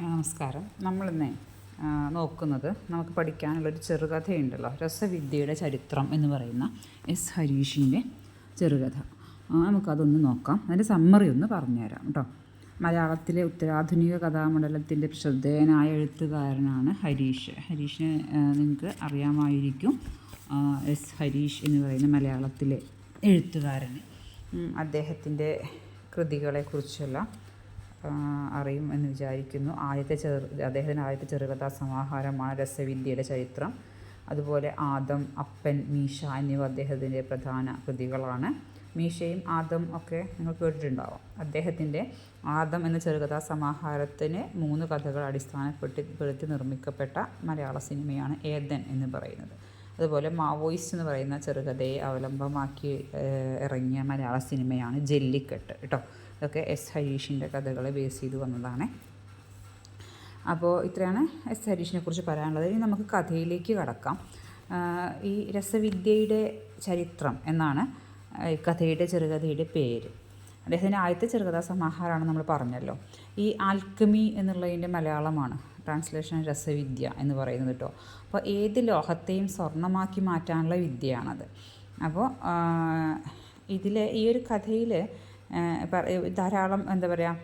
നമസ്കാരം. നമ്മളിന്ന് നോക്കുന്നത് നമുക്ക് പഠിക്കാനുള്ളൊരു ചെറുകഥയുണ്ടല്ലോ. രസവിദ്യയുടെ ചരിത്രം എന്ന് പറയുന്ന എസ് ഹരീഷിന്റെ ചെറുകഥ. നമുക്കതൊന്ന് നോക്കാം. അതിന്റെ സമ്മറി ഒന്ന് പറഞ്ഞുതരാം കേട്ടോ. മലയാളത്തിലെ ഉത്തരാധുനിക കഥാമണ്ഡലത്തിന്റെ ശ്രദ്ധേയനായ എഴുത്തുകാരനാണ് ഹരീഷ്. ഹരീഷിനെ നിങ്ങൾക്ക് അറിയാമായിരിക്കും എസ് ഹരീഷ് എന്ന് പറയുന്ന മലയാളത്തിലെ എഴുത്തുകാരന്. അദ്ദേഹത്തിന്റെ കൃതികളെക്കുറിച്ചെല്ലാം ആ, അറിയും എന്ന് വിചാരിക്കുന്നു. ആദ്യത്തെ ചെറു അദ്ദേഹത്തിന്റെ ആദ്യത്തെ ചെറുകഥാ സമാഹാരമാണ് രസവിദ്യയുടെ ചരിത്രം. അതുപോലെ ആദം അപ്പൻ മീശ എന്നിവ അദ്ദേഹത്തിന്റെ പ്രധാന കൃതികളാണ്. മീശയും ആദം ഒക്കെ നിങ്ങൾ കേട്ടിട്ടുണ്ടാവും. അദ്ദേഹത്തിന്റെ ആദം എന്ന ചെറുകഥാ സമാഹാരത്തിന് മൂന്ന് കഥകൾ അടിസ്ഥാനപ്പെട്ട് പെടുത്തി നിർമ്മിക്കപ്പെട്ട മലയാള സിനിമയാണ് ഏദൻ എന്ന് പറയുന്നത്. അതുപോലെ മാവോയിസ്റ്റ് എന്ന് പറയുന്ന ചെറുകഥയെ അവലംബമാക്കി ഇറങ്ങിയ മലയാള സിനിമയാണ് ജെല്ലിക്കെട്ട് കേട്ടോ ഇതൊക്കെ എസ് ഹരീഷിന്റെ കഥകളെ ബേസ് ചെയ്ത് വന്നതാണ്. അപ്പോൾ ഇത്രയാണ് എസ് ഹരീഷിനെ കുറിച്ച് പറയാനുള്ളത്. ഇനി നമുക്ക് കഥയിലേക്ക് കടക്കാം. ഈ രസവിദ്യയുടെ ചരിത്രം എന്നാണ് കഥയുടെ ചെറുകഥയുടെ പേര്. അദ്ദേഹത്തിന്റെ ആദ്യത്തെ ചെറുകഥാ സമാഹാരമാണ് നമ്മൾ പറഞ്ഞല്ലോ. ഈ ആൽക്കമി എന്നുള്ളതിന്റെ മലയാളമാണ്. ട്രാൻസ്ലേഷൻ രസവിദ്യ എന്ന് പറയുന്നത് കേട്ടോ. അപ്പോൾ ഏത് ലോഹത്തെയും സ്വർണമാക്കി മാറ്റാനുള്ള വിദ്യയാണത്. അപ്പോൾ ഇതിലെ ഈ ഒരു കഥയിൽ ധാരാളം എന്താ പറയുക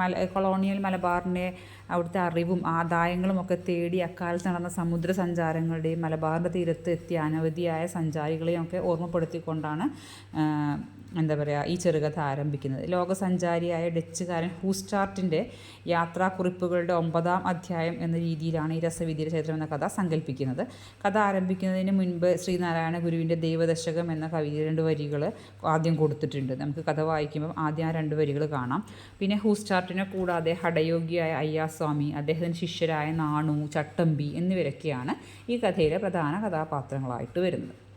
മല കൊളോണിയൽ മലബാറിന്റെ അവിടുത്തെ അറിവും ആദായങ്ങളും ഒക്കെ തേടി അക്കാലത്ത് നടന്ന സമുദ്ര സഞ്ചാരങ്ങളുടെയും മലബാറിന്റെ തീരത്ത് എത്തിയ അനവധിയായ സഞ്ചാരികളെയും ഒക്കെ ഓർമ്മപ്പെടുത്തിക്കൊണ്ടാണ് എന്താ പറയുക ഈ ചെറുകഥ ആരംഭിക്കുന്നത്. ലോകസഞ്ചാരിയായ ഡച്ചുകാരൻ ഹൂസ്റ്റാർട്ടിന്റെ യാത്രാക്കുറിപ്പുകളുടെ ഒമ്പതാം അധ്യായം എന്ന രീതിയിലാണ് ഈ രസവിദ്യ ചരിത്രം എന്ന കഥ സങ്കല്പിക്കുന്നത് കഥ ആരംഭിക്കുന്നതിന് മുൻപ് ശ്രീനാരായണ ഗുരുവിന്റെ ദൈവദശകം എന്ന കവി രണ്ട് വരികൾ ആദ്യം കൊടുത്തിട്ടുണ്ട്. നമുക്ക് കഥ വായിക്കുമ്പം ആദ്യം ആ രണ്ട് വരികൾ കാണാം. പിന്നെ ഹൂസ്റ്റാർട്ടിനെ കൂടാതെ ഹടയോഗിയായ അയ്യാസ്വാമി അദ്ദേഹത്തിന് ശിഷ്യരായ നാണു ചട്ടമ്പി എന്നിവരൊക്കെയാണ് ഈ കഥയിലെ പ്രധാന കഥാപാത്രങ്ങളായിട്ട് വരുന്നത്.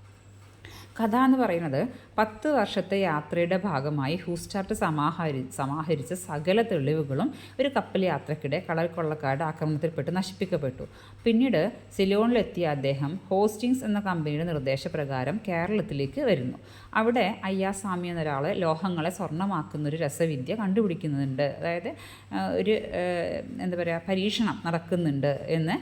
കഥ എന്ന് പറയുന്നത് പത്ത് വർഷത്തെ യാത്രയുടെ ഭാഗമായി ഹൂസ്റ്റാർട്ട് സമാഹരി സമാഹരിച്ച സകല തെളിവുകളും ഒരു കപ്പൽ യാത്രക്കിടെ കടൽ കൊള്ളക്കാരുടെ ആക്രമണത്തിൽപ്പെട്ട് നശിപ്പിക്കപ്പെട്ടു. പിന്നീട് സിലോണിലെത്തിയ അദ്ദേഹം ഹോസ്റ്റിങ്സ് എന്ന കമ്പനിയുടെ നിർദ്ദേശപ്രകാരം കേരളത്തിലേക്ക് വരുന്നു. അവിടെ അയ്യാസ്വാമി എന്നൊരാൾ ലോഹങ്ങളെ സ്വർണമാക്കുന്ന ഒരു രസവിദ്യ കണ്ടുപിടിക്കുന്നുണ്ട്. അതായത് ഒരു എന്താ പറയുക പരീക്ഷണം നടക്കുന്നുണ്ട് എന്ന്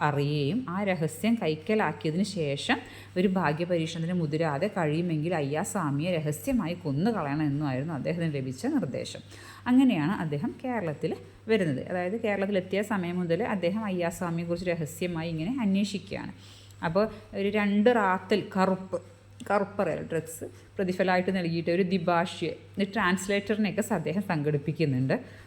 അറിയുകയും ആ രഹസ്യം കൈക്കലാക്കിയതിന് ശേഷം ഒരു ഭാഗ്യപരീക്ഷണത്തിന് മുതിരാതെ കഴിയുമെങ്കിൽ അയ്യാസ്വാമിയെ രഹസ്യമായി കൊന്നു കളയണമെന്നുമായിരുന്നു അദ്ദേഹത്തിന് ലഭിച്ച നിർദ്ദേശം. അങ്ങനെയാണ് അദ്ദേഹം കേരളത്തിൽ വരുന്നത്. അതായത് കേരളത്തിലെത്തിയ സമയം മുതൽ അദ്ദേഹം അയ്യാസ്വാമിയെക്കുറിച്ച് രഹസ്യമായി ഇങ്ങനെ അന്വേഷിക്കുകയാണ്. അപ്പോൾ ഒരു രണ്ട് റാത്തൽ കറുപ്പ് കറുപ്പറയൽ ഡ്രസ്സ് പ്രതിഫലമായിട്ട് നൽകിയിട്ട് ഒരു ദിഭാഷ്യ ട്രാൻസ്ലേറ്ററിനെയൊക്കെ അദ്ദേഹം സംഘടിപ്പിക്കുന്നുണ്ട്.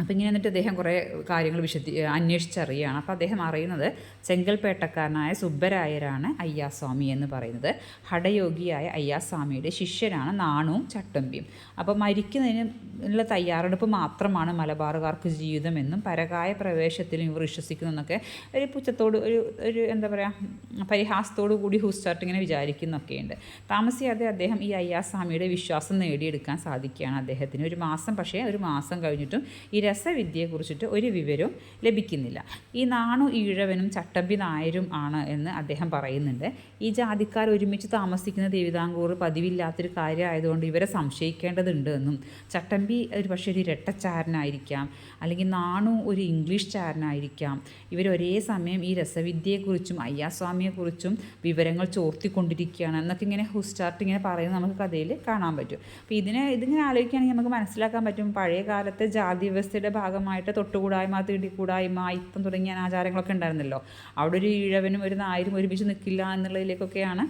അപ്പോൾ ഇങ്ങനെ എന്നിട്ട് അദ്ദേഹം കുറേ കാര്യങ്ങൾ വിശദീ അന്വേഷിച്ചറിയുകയാണ്. അപ്പോൾ അദ്ദേഹം അറിയുന്നത് ചെങ്കൽപ്പേട്ടക്കാരനായ സുബ്ബരായരാണ് അയ്യാസ്വാമി എന്ന് പറയുന്നത്. ഹടയോഗിയായ അയ്യാസ്വാമിയുടെ ശിഷ്യനാണ് നാണുവും ചട്ടമ്പിയും. അപ്പോൾ മരിക്കുന്നതിനുള്ള തയ്യാറെടുപ്പ് മാത്രമാണ് മലബാറുകാർക്ക് ജീവിതമെന്നും പരകായ പ്രവേശത്തിലും ഇവർ വിശ്വസിക്കുന്നതെന്നൊക്കെ ഒരു പുച്ഛത്തോട് ഒരു ഒരു എന്താ പറയുക പരിഹാസത്തോടു കൂടി ഹൂസ്റ്റാർട്ട് ഇങ്ങനെ വിചാരിക്കുന്നൊക്കെയുണ്ട്. താമസിയാതെ അദ്ദേഹം ഈ അയ്യാസ്വാമിയുടെ വിശ്വാസം നേടിയെടുക്കാൻ സാധിക്കുകയാണ് അദ്ദേഹത്തിന്. ഒരു മാസം പക്ഷേ ഒരു മാസം കഴിഞ്ഞിട്ടും ഈ രസവിദ്യയെക്കുറിച്ചിട്ട് ഒരു വിവരവും ലഭിക്കുന്നില്ല. ഈ നാണു ഈഴവനും ചട്ടമ്പി നായരും ആണ് എന്ന് അദ്ദേഹം പറയുന്നുണ്ട്. ഈ ജാതിക്കാർ ഒരുമിച്ച് താമസിക്കുന്ന തിരുവിതാംകൂർ പതിവില്ലാത്തൊരു കാര്യമായതുകൊണ്ട് ഇവരെ സംശയിക്കേണ്ടതുണ്ട് എന്നും ചട്ടമ്പി ഒരു പക്ഷേ ഒരു ഇരട്ടച്ചാരനായിരിക്കാം അല്ലെങ്കിൽ നാണു ഒരു ഇംഗ്ലീഷ് ചാരനായിരിക്കാം. ഇവർ ഒരേ സമയം ഈ രസവിദ്യയെക്കുറിച്ചും അയ്യാസ്വാമിയെക്കുറിച്ചും വിവരങ്ങൾ ചോർത്തിക്കൊണ്ടിരിക്കുകയാണ് എന്നൊക്കെ ഇങ്ങനെ ഹുസ്റ്റാർട്ട് ഇങ്ങനെ പറയുന്നത് നമുക്ക് കഥയിൽ കാണാൻ പറ്റും. അപ്പോൾ ഇതിനെ ഇതിങ്ങനെ ആലോചിക്കുകയാണെങ്കിൽ നമുക്ക് മനസ്സിലാക്കാൻ പറ്റും പഴയ കാലത്തെ ജാതി വ്യവസ്ഥയുടെ ഭാഗമായിട്ട് തൊട്ടുകൂടായ്മ തീണ്ടിക്കൂടായ്മ ഇപ്പം തുടങ്ങിയ ആചാരങ്ങളൊക്കെ ഉണ്ടായിരുന്നല്ലോ. അവിടെ ഒരു ഈഴവനും ഒരു നായരും ഒരുമിച്ച് നിൽക്കില്ല എന്നുള്ളതിലേക്കൊക്കെയാണ്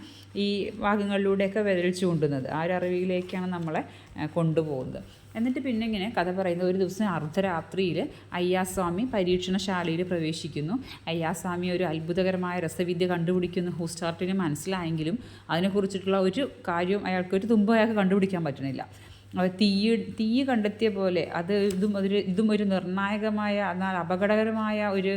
ഈ ഭാഗങ്ങളിലൂടെയൊക്കെ വിരലിച്ചു കൊണ്ടുവന്നത് ആ ഒരു അറിവിലേക്കാണ് നമ്മളെ കൊണ്ടുപോകുന്നത്. എന്നിട്ട് പിന്നെ ഇങ്ങനെ കഥ പറയുന്നത് ഒരു ദിവസം അർദ്ധരാത്രിയിൽ അയ്യാസ്വാമി പരീക്ഷണശാലയിൽ പ്രവേശിക്കുന്നു. അയ്യാസ്വാമി ഒരു അത്ഭുതകരമായ രസവിദ്യ കണ്ടുപിടിക്കുന്നു. ഹൂസ്റ്റാർട്ടിന് മനസ്സിലായെങ്കിലും അതിനെക്കുറിച്ചിട്ടുള്ള ഒരു കാര്യവും അയാൾക്ക് ഒരു തുമ്പ് അയാൾക്ക് കണ്ടുപിടിക്കാൻ പറ്റുന്നില്ല അത് തീ തീ കണ്ടെത്തിയ പോലെ അത് ഇതും അതൊരു ഇതും ഒരു നിർണായകമായ എന്നാൽ അപകടകരമായ ഒരു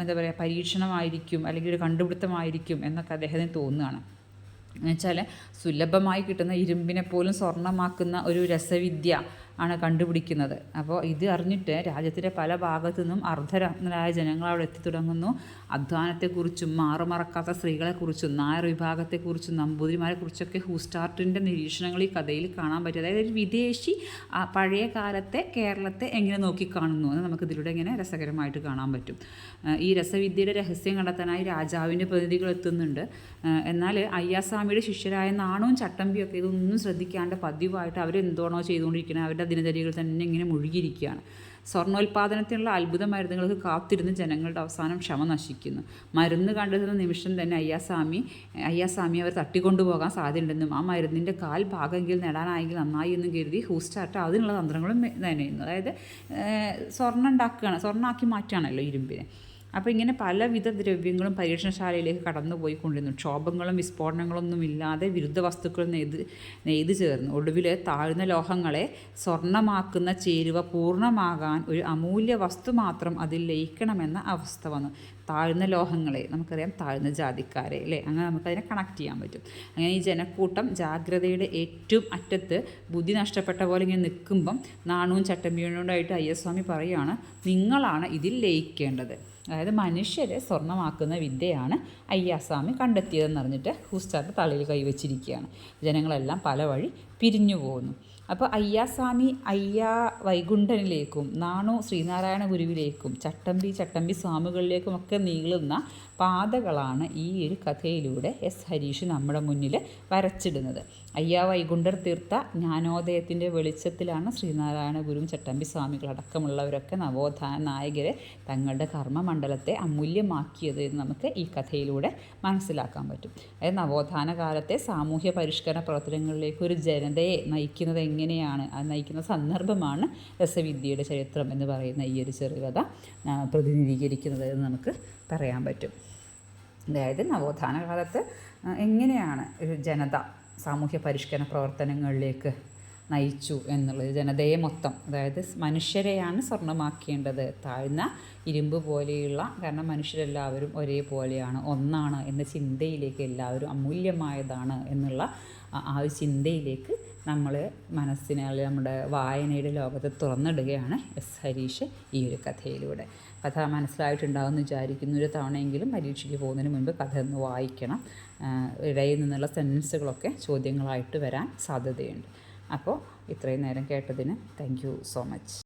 എന്താ പറയുക പരീക്ഷണമായിരിക്കും അല്ലെങ്കിൽ ഒരു കണ്ടുപിടുത്തമായിരിക്കും എന്നൊക്കെ അദ്ദേഹത്തിന് തോന്നുകയാണ്. എന്നുവെച്ചാൽ സുലഭമായി കിട്ടുന്ന ഇരുമ്പിനെ പോലും സ്വർണമാക്കുന്ന ഒരു രസവിദ്യ ആണ് കണ്ടുപിടിക്കുന്നത്. അപ്പോൾ ഇത് അറിഞ്ഞിട്ട് രാജ്യത്തിന്റെ പല ഭാഗത്തു നിന്നും അർദ്ധരായ ജനങ്ങൾ അവിടെ എത്തിത്തുടങ്ങുന്നു അധ്വാനത്തെക്കുറിച്ചും മാറുമറക്കാത്ത സ്ത്രീകളെക്കുറിച്ചും നായർ വിഭാഗത്തെക്കുറിച്ചും നമ്പൂതിരിമാരെക്കുറിച്ചൊക്കെ ഹൂസ്റ്റാർട്ടിന്റെ നിരീക്ഷണങ്ങൾ ഈ കഥയിൽ കാണാൻ പറ്റും. അതായത് ഒരു വിദേശി പഴയ കാലത്തെ കേരളത്തെ എങ്ങനെ നോക്കിക്കാണുന്നു എന്ന് നമുക്ക് ഇതിലൂടെ ഇങ്ങനെ രസകരമായിട്ട് കാണാൻ പറ്റും. ഈ രസവിദ്യയുടെ രഹസ്യം കണ്ടെത്താനായി രാജാവിന്റെ പ്രതിനിധികൾ എത്തുന്നുണ്ട്. എന്നാൽ അയ്യാസ്വാമിയുടെ ശിഷ്യരായ നാണവും ചട്ടമ്പിയൊക്കെ ഇതൊന്നും ശ്രദ്ധിക്കാണ്ട് പതിവായിട്ട് അവരെന്തോണോ ചെയ്തുകൊണ്ടിരിക്കുന്നത് അവരുടെ ദിനചര്യകൾ തന്നെ ഇങ്ങനെ മുഴുകിയിരിക്കുകയാണ്. സ്വർണോൽപാദനത്തിനുള്ള അത്ഭുത മരുന്നുകൾക്ക് കാത്തിരുന്ന് ജനങ്ങളുടെ അവസാനം ക്ഷമ നശിക്കുന്നു. മരുന്ന് കണ്ടെത്തുന്ന നിമിഷം തന്നെ അയ്യാസ്വാമി അയ്യാസ്വാമി അവർ തട്ടിക്കൊണ്ടുപോകാൻ സാധ്യതയുണ്ടെന്നും ആ മരുന്നിന്റെ കാൽ ഭാഗമെങ്കിൽ നേടാനായെങ്കിൽ നന്നായി എന്നും കരുതി ഹൂസ്റ്റാർട്ട് അതിനുള്ള തന്ത്രങ്ങളും നനയുന്നു അതായത് സ്വർണം ഉണ്ടാക്കുകയാണ്. സ്വർണമാക്കി മാറ്റുകയാണല്ലോ ഇരുമ്പിനെ. അപ്പോൾ ഇങ്ങനെ പലവിധ ദ്രവ്യങ്ങളും പരീക്ഷണശാലയിലേക്ക് കടന്നു പോയിക്കൊണ്ടിരുന്നു ക്ഷോഭങ്ങളും വിസ്ഫോടനങ്ങളൊന്നും ഇല്ലാതെ വിരുദ്ധ വസ്തുക്കൾ നെയ്ത് നെയ്ത് ചേർന്നു. ഒടുവിൽ താഴ്ന്ന ലോഹങ്ങളെ സ്വർണമാക്കുന്ന ചേരുവ പൂർണമാകാൻ ഒരു അമൂല്യ വസ്തു മാത്രം അതിൽ ലയിക്കണമെന്ന അവസ്ഥ വന്നു. താഴ്ന്ന ലോഹങ്ങളെ നമുക്കറിയാം താഴ്ന്ന ജാതിക്കാരെ അല്ലേ? അങ്ങനെ നമുക്കതിനെ കണക്ട് ചെയ്യാൻ പറ്റും. അങ്ങനെ ഈ ജനക്കൂട്ടം ജാഗ്രതയുടെ ഏറ്റവും അറ്റത്ത് ബുദ്ധി നഷ്ടപ്പെട്ട പോലെ ഇങ്ങനെ നിൽക്കുമ്പം നാണവും ചട്ടമ്പിയോണ്ടായിട്ട് അയ്യസ്വാമി പറയുകയാണ് നിങ്ങളാണ് ഇതിൽ ലയിക്കേണ്ടത്. അതായത് മനുഷ്യരെ സ്വർണമാക്കുന്ന വിദ്യയാണ് അയ്യാസ്വാമി കണ്ടെത്തിയതെന്ന് അറിഞ്ഞിട്ട് ഹൂസ്റ്റാറിന്റെ തലയിൽ കൈവച്ചിരിക്കുകയാണ്. ജനങ്ങളെല്ലാം പല വഴി പിരിഞ്ഞു പോകുന്നു. അപ്പോൾ അയ്യാസ്വാമി അയ്യാ വൈകുണ്ഠനിലേക്കും നാണു ശ്രീനാരായണ ഗുരുവിലേക്കും ചട്ടമ്പി ചട്ടമ്പി സ്വാമികളിലേക്കും ഒക്കെ നീളുന്ന പാതകളാണ് ഈ ഒരു കഥയിലൂടെ എസ് ഹരീഷ് നമ്മുടെ മുന്നിൽ വരച്ചിടുന്നത്. അയ്യാ വൈകുണ്ഠർ തീർത്ത ജ്ഞാനോദയത്തിന്റെ വെളിച്ചത്തിലാണ് ശ്രീനാരായണ ഗുരുവും ചട്ടമ്പി സ്വാമികൾ അടക്കമുള്ളവരൊക്കെ നവോത്ഥാന നായകരെ തങ്ങളുടെ കർമ്മമണ്ഡലത്തെ അമൂല്യമാക്കിയത് എന്ന് നമുക്ക് ഈ കഥയിലൂടെ മനസ്സിലാക്കാൻ പറ്റും. അതായത് നവോത്ഥാന കാലത്തെ സാമൂഹ്യ പരിഷ്കരണ പ്രവർത്തനങ്ങളിലേക്ക് ഒരു ജനതയെ നയിക്കുന്നത് എങ്ങനെയാണ്? അത് നയിക്കുന്ന സന്ദർഭമാണ് രസവിദ്യയുടെ ചരിത്രം എന്ന് പറയുന്ന ഈ ഒരു ചെറുകഥ പ്രതിനിധീകരിക്കുന്നത് എന്ന് നമുക്ക് പറയാൻ പറ്റും. അതായത് നവോത്ഥാന കാലത്ത് എങ്ങനെയാണ് ഒരു ജനത സാമൂഹ്യ പരിഷ്കരണ പ്രവർത്തനങ്ങളിലേക്ക് നയിച്ചു എന്നുള്ളത്. ജനതയെ മൊത്തം അതായത് മനുഷ്യരെയാണ് സ്വർണമാക്കേണ്ടത് താഴ്ന്ന ഇരുമ്പ് പോലെയുള്ള കാരണം മനുഷ്യരെല്ലാവരും ഒരേപോലെയാണ്. ഒന്നാണ് എന്ന ചിന്തയിലേക്ക് എല്ലാവരും അമൂല്യമായതാണ് എന്നുള്ള ആ- ഒരു ചിന്തയിലേക്ക് നമ്മൾ മനസ്സിനെ നമ്മുടെ വായനയുടെ ലോകത്തെ തുറന്നിടുകയാണ് എസ് ഹരീഷ് ഈ ഒരു കഥയിലൂടെ. കഥ മനസ്സിലായിട്ടുണ്ടാകുമെന്ന് വിചാരിക്കുന്നു. ഒരു തവണയെങ്കിലും പരീക്ഷയ്ക്ക് പോകുന്നതിന് മുൻപ് കഥ ഒന്ന് വായിക്കണം. ഇടയിൽ നിന്നുള്ള സെന്റൻസുകളൊക്കെ ചോദ്യങ്ങളായിട്ട് വരാൻ സാധ്യതയുണ്ട്. അപ്പോൾ ഇത്രയും നേരം കേട്ടതിന് താങ്ക് സോ മച്ച്